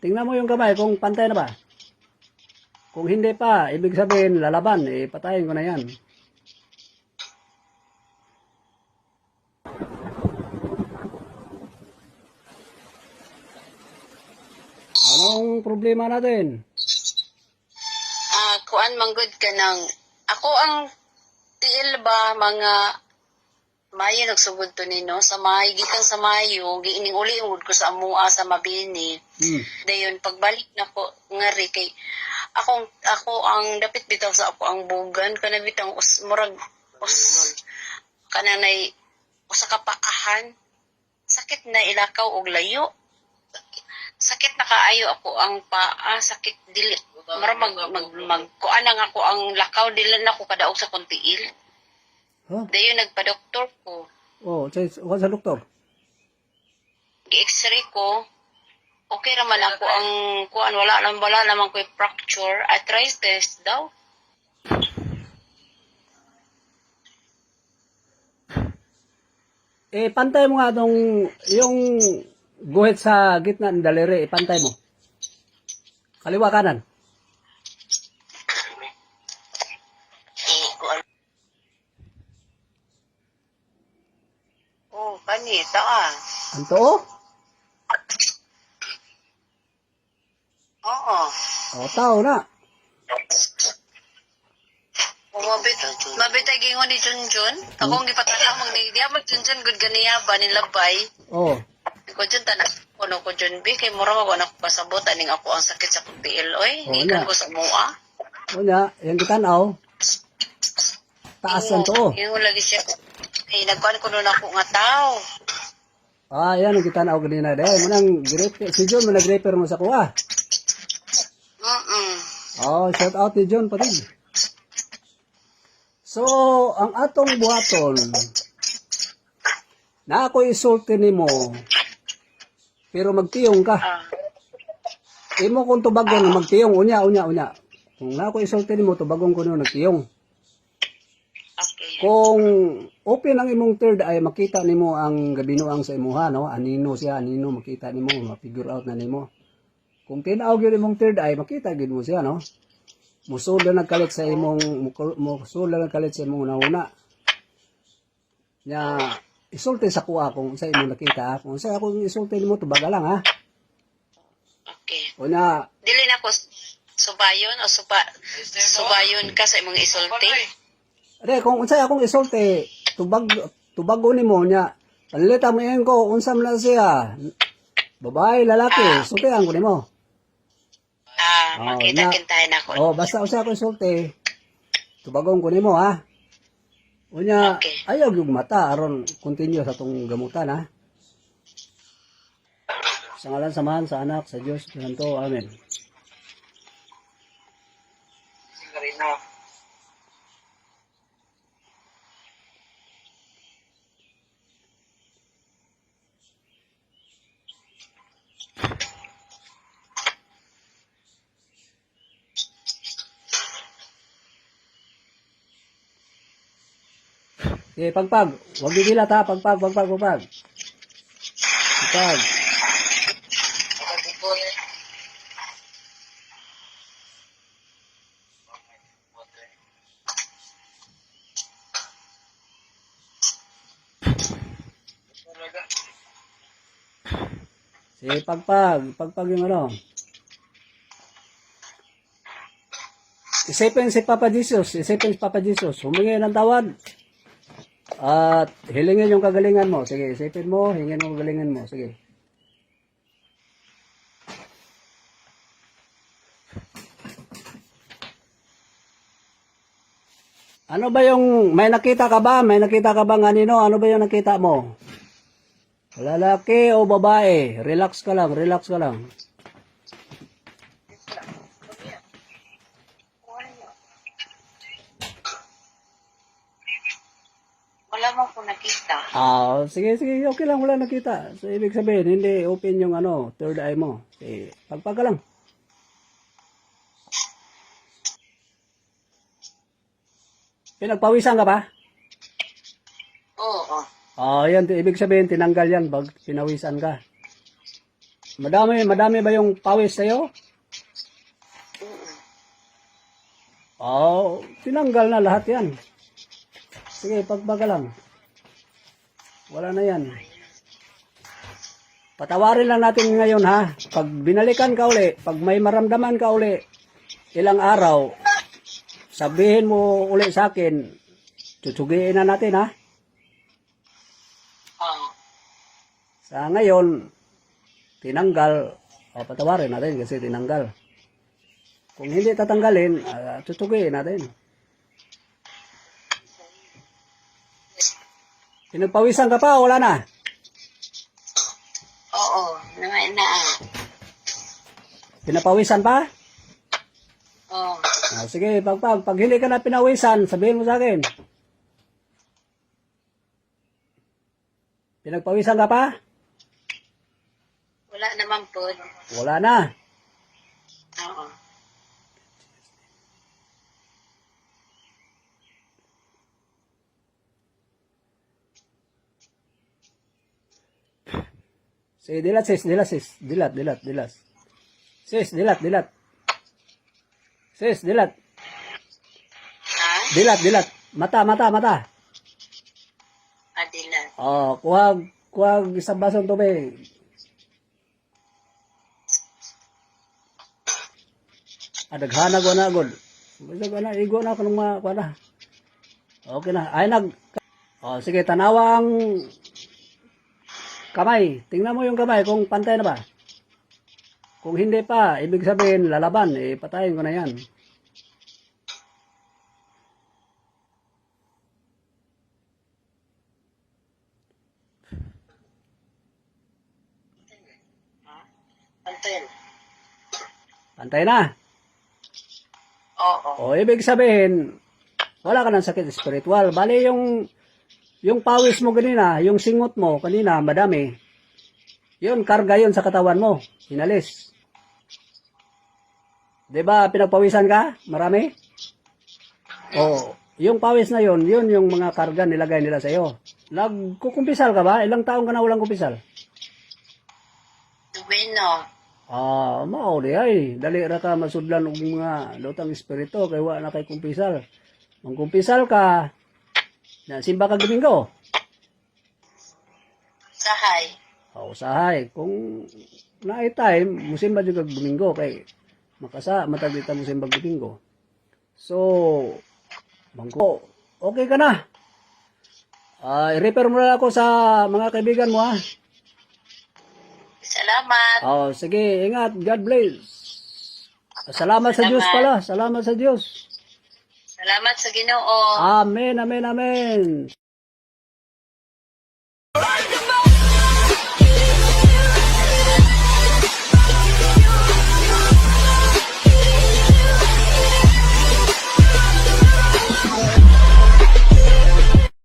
Tingnan mo yung kamay kung pantay na ba. Kung hindi pa, ibig sabihin lalaban, eh patayin ko na yan. Anong problema natin? Ah, kuan manggod ka ng ako ang tiil ba mga Mayo nagsugod to nino sa Mayo gikan sa Mayo giining uli ungod ko sa amua sa Mabini. Hmm. dayon pagbalik na ko ngari kay ako ako ang dapit bitaw sa ako ang bugan. Kana bitang us murag us kana nay usa ka paahan sakit na ilakaw og layo. Sakit na kaayo ako ang paa. Sakit dili. Mara mag mag, mag kuan ako ang lakaw. Dili na ako kadaog sa kontiil Huh? dayon nagpa-doktor ko Oh, sa, sa doktor. gi-x-ray ko okay raman ako ang kuan wala lang wala naman ko fracture arthritis daw Eh, pantay mo nga tong, yung guhit sa gitna ng daliri, eh, pantay mo. Kaliwa kanan. eh kuan oh kanita ah Anto? oh? oo O, tao na. Oh, mabit, mabitay gingon ni Junjun. Ako ang gipatala mong ni diya mag Junjun good ganiya ba ni labay. Oh, Ko Jun tanak kuno ko Jun bi kay mura ko anak pasabot aning ako ang sakit sa tiil oy. Oo na. ko sa mua. o niya, yung kitanaw. Taas ang to. Ingon lagi siya. Kay nagkuan ko nun ako nga tao. Ah, yan ang kitanaw ganina. Dahil mo nang girepe. Si John mo nag-repair mo sa kuha. Mm. Oh, shout out ni John pati. So, ang atong buhaton, na ako isulti ni mo, pero magtiyong ka. Ah. Imo kung tubagon na magtiyong, unya, unya, unya. Kung na ako isulti ni mo, tubagon ko nung nagtiyong. Kung open ang imong third eye, makita nimo ang gabinuang sa imuha, no? Anino siya, anino, makita nimo, ma-figure out na nimo. Kung tinaw gyud imong third eye, makita gyud mo siya, no? Musula nagkalit sa imong musula nagkalit sa imong nauna. Nya isulti sa kuha kung sa imong nakita, kung sa akong isulti nimo tubaga lang ha. Okay. O na Dili na ko subayon o suba subayon ka sa imong isulti. Ade, kung unsay akong isulti, tubag tubago nimo nya. Panlita mo yan ko, unsam na siya. Babae, lalaki, sultihan ko nimo. Ah, Oh, makita na- kintahin ako. Oh, basta usa akong isulti, tubagong ko nimo ha. Unya, Okay. ayaw yung mata, aron continue sa tong gamutan ha. Sa ngalan samahan sa anak, sa Diyos, Santo, Amen. Okay, pagpag. Huwag bibilat ha. Pagpag, pagpag, pagpag. Pagpag. Sige, pagpag. Pagpag yung ano. Isipin si Papa Jesus. Isipin si Papa Jesus. Humingi ng tawad. At hilingin yung kagalingan mo. Sige, isipin mo, hingin mo kagalingan mo. Sige. Ano ba yung, may nakita ka ba? May nakita ka ba nga nino? Ano ba yung nakita mo? Lalaki o babae? Relax ka lang, relax ka lang. Wala mo ko nakita. Ah, sige, sige, okay lang, wala nakita. So, ibig sabihin, hindi open yung ano, third eye mo. Sige, pagpag ka lang. Pinagpawisan ka ba? Oo. Ah, yan, ibig sabihin, tinanggal yan pag pinawisan ka. Madami, madami ba yung pawis sa'yo? Oo, tinanggal na lahat yan. Sige, pagbaga lang. Wala na yan. Patawarin lang natin ngayon ha. Pag binalikan ka uli, pag may maramdaman ka uli, ilang araw, sabihin mo uli sa akin, tutsugiin na natin ha. Sa ngayon, tinanggal, o patawarin natin kasi tinanggal. Kung hindi tatanggalin, uh, tutugiin natin. Pinagpawisan ka pa, wala na. Oo. Naman na. Pinapawisan pa? Oo. Ah, sige, pag, pag, pag hindi ka na pinawisan, sabihin mo sa akin. Pinagpawisan ka pa? Wala naman po. Wala na. Oo. Sige, dilat sis, dilat sis. Dilat, dilat, dilat. Sis, dilat, dilat. Sis, dilat. Ha? Dilat, dilat. Mata, mata, mata. Adilan. Oh, kuha, kuha isang basong tubig. Adaghana ko na agad. Basta ko na, igo na ako ng mga, kuha na. Okay na. Ay, nag, oh, sige, tanawang kamay. Tingnan mo yung kamay kung pantay na ba. Kung hindi pa, ibig sabihin, lalaban, eh, patayin ko na yan. Antel. Pantay na. Oo. O, ibig sabihin, wala ka ng sakit spiritual. Bali yung, yung pawis mo kanina, yung singot mo kanina, madami. Yun, karga yun sa katawan mo. Inalis. ba pinagpawisan ka? Marami? O, yung pawis na yun, yun yung mga karga nilagay nila sa'yo. Nagkukumpisal ka ba? Ilang taong ka na walang kumpisal? Bueno. Ah, mao di ay. Dali ra ka masudlan og mga lutang espiritu kay wa na kay kumpisal. Mang kumpisal ka na simba ka Domingo. Sahay. O usahay kung naay time musimba jud kag Domingo kay makasa matag dita musimba kag Domingo. So mangko okay ka na. Ah, i-refer mo na ako sa mga kaibigan mo ha. Salamat. Oh, sige, ingat. God bless. Salamat sa Diyos pala. Salamat sa Diyos. Salamat sa Ginoo. Amen, amen, amen.